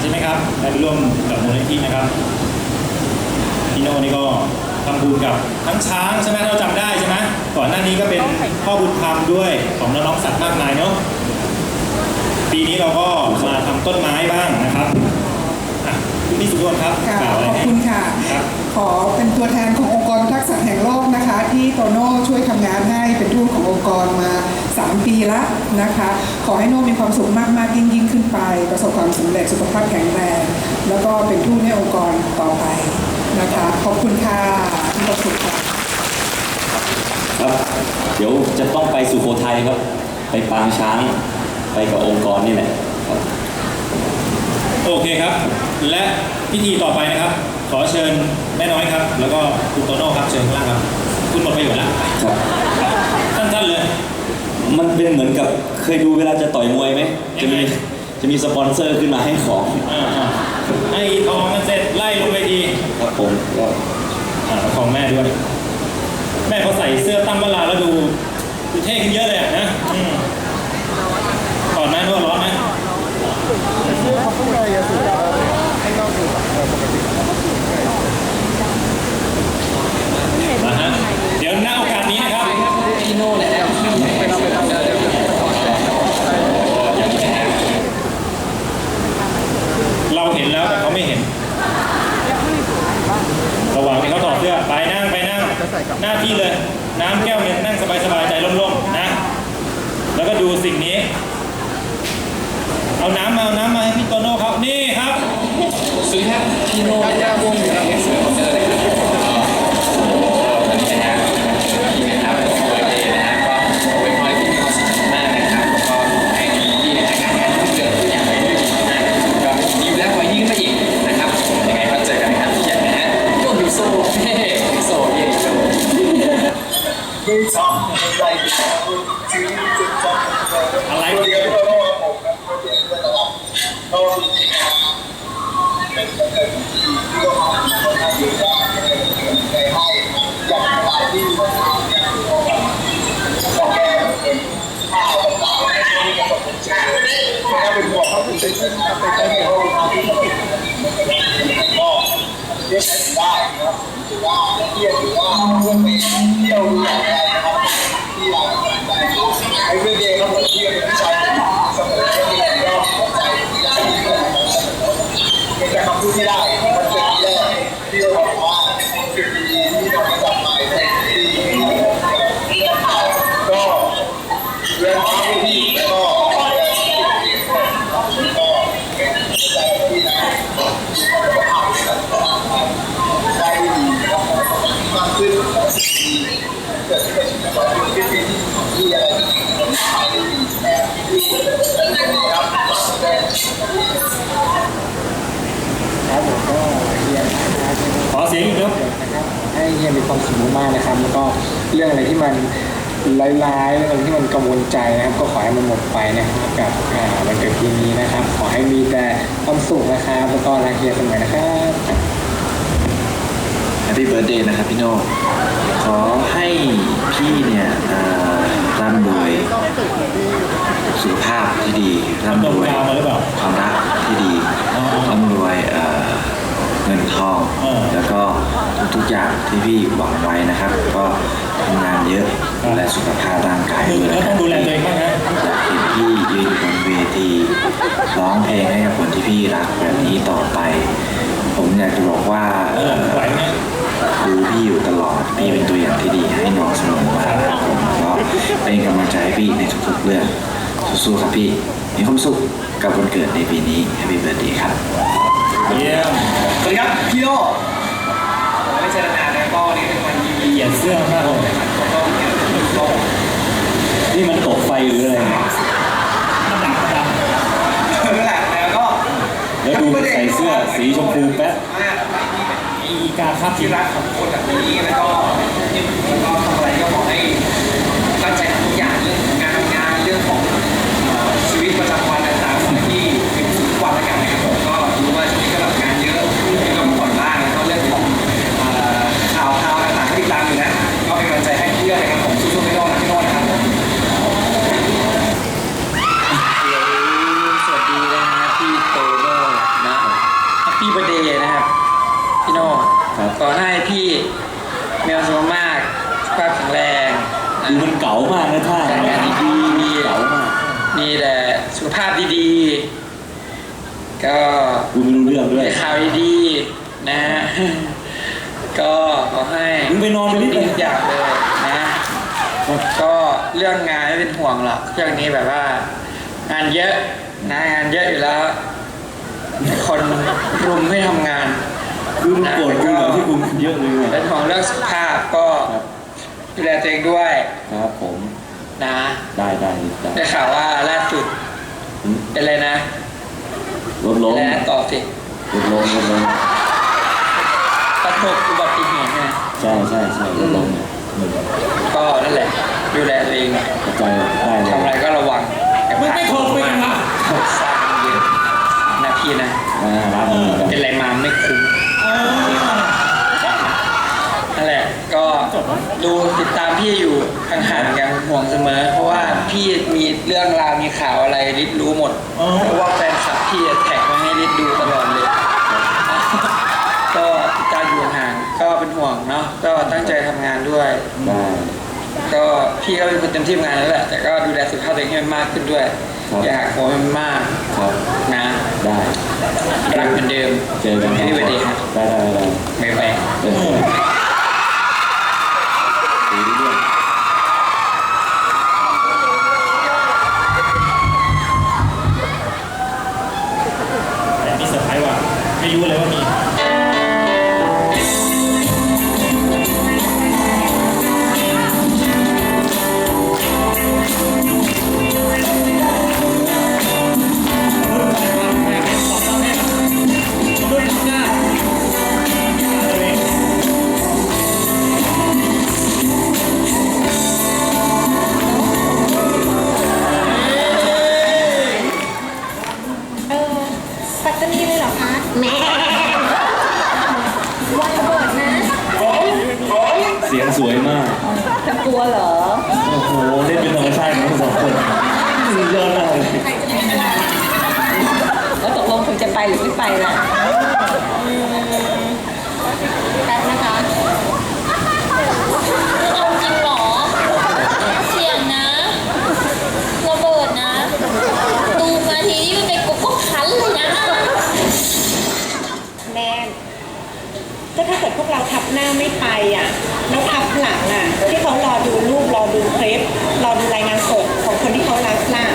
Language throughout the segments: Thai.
ใช่ไหมครับได้ไปร่วมกับมูลนิธินะครับพี่โน่นี่ก็ทำบุญกับทั้งช้างใช่ไหมเราจำได้ใช่ไหมก่อนหน้านี้ก็เป็นพ่อบุญธรรมด้วยของน้องๆสัตว์มากมายเนาะปีนี้เราก็มาทำต้นไม้บ้างนะครับอะคุณพี่สุวรรณครับค่ะกล่าวอะไรขอบให้คุณค่ะครับขอเป็นตัวแทนขององค์กรทักษะแห่งโลกนะคะ ที่โตโน่ช่วยทำงานให้เป็นทูตขององค์กรมา 3 ปีละนะคะ ขอให้โน่มีความสุขมาก ๆ ยิ่งยิ่งขึ้นไป ประสบความสำเร็จสุขภาพแข็งแรง แล้วก็เป็นทูตให้องค์กรต่อไปนะคะ ขอบคุณค่ะมีความสุขค่ะครับเดี๋ยวจะต้องไปสุโขทัยครับ ไปปางช้างไปกับองค์กรนี่แหละครับโอเคครับ และพิธีต่อไปนะครับ ขอเชิญแม่น้อยครับ แล้วก็คุณโตโน่ครับเชิญข้างล่างครับ คุณหมดประโยชน์แล้วครับสั้นๆเลย มันเป็นเหมือนกับเคยดูเวลาจะต่อยมวยไหมจะมียังไงจะมีสปอนเซอร์ขึ้นมาให้ของอ่าๆให้ทองกันเสร็จไล่ลงเวทีครับผมก็อ่าของแม่ด้วย แม่เขาใส่เสื้อตั้งเวลาแล้วดูดูเท่ขึ้นเยอะเลยอะนะอืมถอดไหมนวดร้อนไหมมาฮ tự tin và tự tin được nhiều điều ให้เฮียมีความสุขมากๆนะครับ แล้วก็เรื่องอะไรที่มันร้ายๆเรื่องอะไรที่มันกังวลใจนะครับ ก็ขอให้มันหมดไปนะครับกับอ่าวันเกิดปีนี้นะครับ ขอให้มีแต่ความสุขนะครับแล้วก็รักเฮียเสมอนะครับแฮปปี้เบิร์ดเดย์นะครับพี่โน่ขอให้พี่เนี่ยเอ่อร่ำรวยสุขภาพที่ดีร่ำดรมวยกาวมาหรือเปล่าความรักที่ดีอ๋อร่ำรวย เอ่อเงินทองเออแล้วก็ทุกๆอย่างที่พี่หวังไว้นะครับ ก็ทำงานเยอะดูแลสุขภาพร่างกายคือด้วยแล้วนะคต้อบงรัดูแลตัวเองบ้างนะอยากเห็นพี่ยืนอยู่บนเวทีร้องเพลงให้กับคนที่พี่รักแบบนี้ต่อไป ผมอยากจะบอกว่าเออไหวไหม ดูพี่อยู่ตลอดพี่เป็นตัวอย่างที่ดีให้น้องเสมอมาครับผมก็เป็นกำลังใจให้พี่ในทุกๆเรื่องสู้ๆครับพี่มีความสุขกับวันเกิดในปีนี้ Happy Birthday ครับ เยี่ยมสวัสดีครับพี่โน่ไม่ใช่นานๆนะก็วันนี้เป็นวันดีเหยียดเสื้อมากเลยนะครับแล้วก็เกี่ยวกับเรื่องโลกนี่มันตกไฟหรืออะไรเนี่ยมันดับมันดับนั่นแหละแล้วก็แล้วดูใส่เสื้อสีชมพูแป๊บมากที่แบบอีกาครับที่รักของคนแบบนี้แล้วก็แล้วก็ทำอะไรก็ขอให้ตั้งใจทำทุกอย่างเรื่องของงานงานเรื่องของเอ่อชีวิตประจำวันต่างๆขอให้ที่เป็นสุขทุกวันแล้วกันนะครับผมก็รู้ว่าช่วงนี้ก็แบบงานเยอะแล้วก็มีผ่อนบ้างแล้วก็เรื่องของเอ่อข่าวข่าวต่างๆที่ติดตามอยู่นะก็เป็นกำลังใจให้พี่เยอะนะครับผมสู้ๆไม่ต้องนะพี่โน่นะครับผม สวัสดีนะฮะพี่โตโน่นะ อให้พี่มีความสุขมากสุขภาพแข็งแรงนะดูมันเก๋ามากนะท่าการงานดีๆเก๋ามากมีแต่สุขภาพดีๆ ก็ดูไม่รู้เรื่องด้วยมีข่าวดีๆนะก็ขอให้มึงไปนอนไปนิดดีนึงทุกอย่างเลยนะ ก็เรื่องงานไม่เป็นห่วงหรอกเรื่องนี้แบบว่า งานเยอะนะงานเยอะอยู่แล้ว คนรุมให้ทำงาน ดูมันโกรธกูเหรอที่กูเยอะเลยเป็ว่ะนห่วงเรื่องสุขภาพก็ครับดูแลตัวเองด้วยครับผมนะได้ได้ได้ได้ข่าวว่าล่าสุดอืมเป็นอะไรนะลดลเป็นงอะไรนะตอบสิลดลงลดลงประสบอุบัติเหตุไงใช่ใช่ใช่ลดลงเนี่ยอืมก็นั่นแหละ ดูแลตัวเองเข้าใจได้เลทำอะไรยก็ระวังอย่าพลาดไม่โทรคุยกันล่ะสร้างเยอะ นะพี่นะอ่ารับมือกันเป็นอะไรมาไม่คุ้มนั่นแหละก็ดูติดตามพี่อยู่ห่างๆอย่างห่วงเสมอ เพราะว่าพี่มีเรื่องราวมีข่าวอะไรริดรู้หมดอ๋อเพราะว่าแฟนคลับพี่แท็กมาให้ริดดูตลอดเลย ก็ติดตามอยู่ห่างก็เป็นห่วงเนาะก็ตั้งใจทำงานด้วย ได้ ก็พี่ก็เป็นคนเต็มที่ทำงานแล้วแหละแต่ก็ดูแลสุขภาพตัวเองให้มันมากขึ้นด้วย ครับ อย่าหักโหมให้มันมากครับ นะได้รักเหมือนเดิมเจอกันให้ดีวันดีครับได้ได้ได้ บ๊ายบาย เออ สียงสวยมากจะกลัวเหรอ โอ้โหเล่นเป็นธรรมชาติของทั้งสองคนสุดยอดมากเลยแล้วตกลงคุณจะไปหรือไม่ไปล่ะแป๊บนะคะเอาจริงเหรอ เสี่ยงนะระเบิดนะ ตูมนาทีนี้มันเป็นกุ๊กกุ๊กคันเลยนะ แนนก็ถ้าเกิดพวกเราทับหน้าไม่ไปอะ แล้วทับหลังอะ ที่เขารอดูรูป รอดูคลิป รอดูรายงานสดของคนที่เขารักล่ะ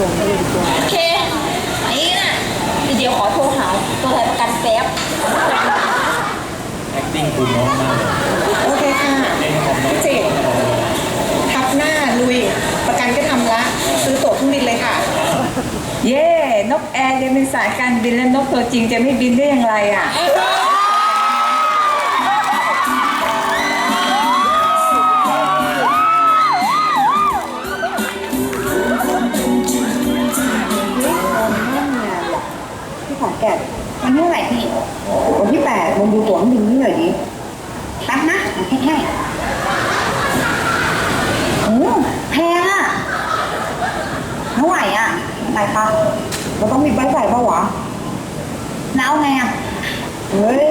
โอเคนี่นะเดี๋ยวขอโทรหาตัวแทนประกันแป๊บ acting คุณน้องมากเลยโอเคค่ะเล่นของน้องพี่เจดทับหน้าลุย ประกันก็ทำละ ซื้อตั๋วเครื่องบินเลยค่ะ เย่นกแอร์เรียนเป็นสายการบินแล้วนกตัวจริงจะไม่บินได้อย่างไรอะ วันที่เท่าไหร่พี่วันที่แปดลงดูตั๋วเครื่องบินนี่หน่อยดิแป๊บนะเอาแค่ๆโอ้แพงอะเท่าไหร่อะไหนคะเราต้องมีใบใส่ปะวะแล้วเอาไงอะเฮ้ย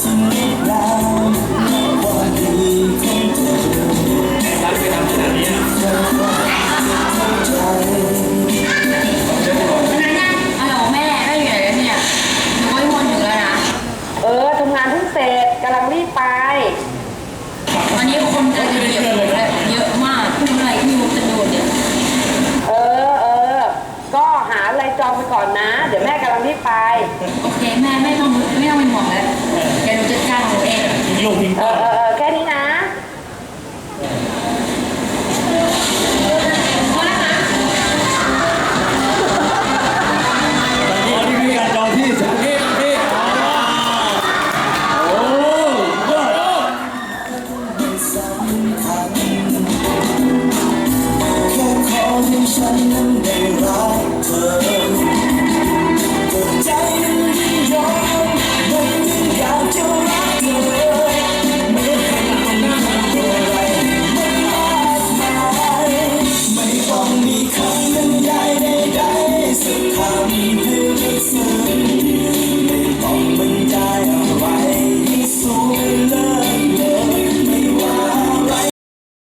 今年